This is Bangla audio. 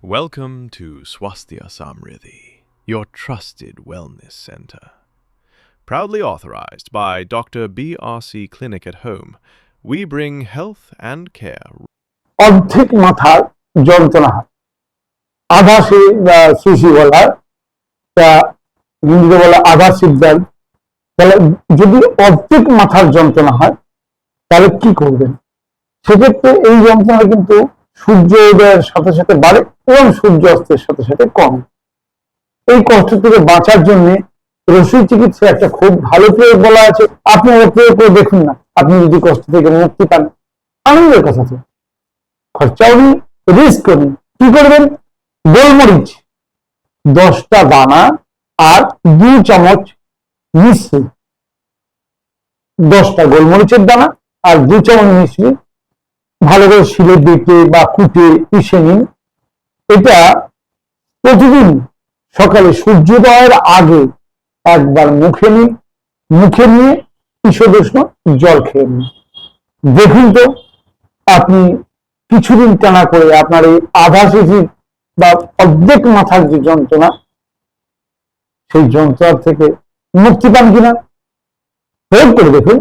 Welcome to Swasthya Samriddhi, your trusted wellness center. Proudly authorized by Dr. BRC Clinic at Home, we bring health and care অর্ধেক মাথার যন্ত্রণা হয় আধাশে বা সুশি বলা তা হিন্দিতে বলা আধা সিদ্ধান তাহলে যদি অর্ধেক মাথার যন্ত্রণা হয় তাহলে কি করবেন সেক্ষেত্রে এই যন্ত্রণা কিন্তু সূর্য উদয়ের সাথে সাথে বাড়ে এবং সূর্য অস্তের সাথে সাথে কম। এই কষ্ট থেকে বাঁচার জন্য রসুই চিকিৎসা একটা খুব ভালো প্রয়োগ বলা আছে। আপনি প্রয়োগ করে দেখুন না। আপনি যদি কষ্ট থেকে মুক্তি পান, আনন্দের কথা তো। খরচাও নেই রিস্ক নেই কি করবেন? গোলমরিচ, দশটা দানা আর দু চামচ মিশ্রি দশটা গোলমরিচের দানা আর দু চামচ মিশ্রি ভালো করে শিলে বেটে বা কুটে পিষে নিন। এটা প্রতিদিন সকালে সূর্যোদয়ের আগে একবার মুখে নিন। মুখে নিয়ে ঈষদুষ্ণ জল খেয়ে নিন। দেখুন তো, আপনি কিছুদিন টানা করে আপনার এই আধা শিশির বা অর্ধেক মাথার যে যন্ত্রণা, সেই যন্ত্রণার থেকে মুক্তি পান কিনা? প্রয়োগ করে দেখুন।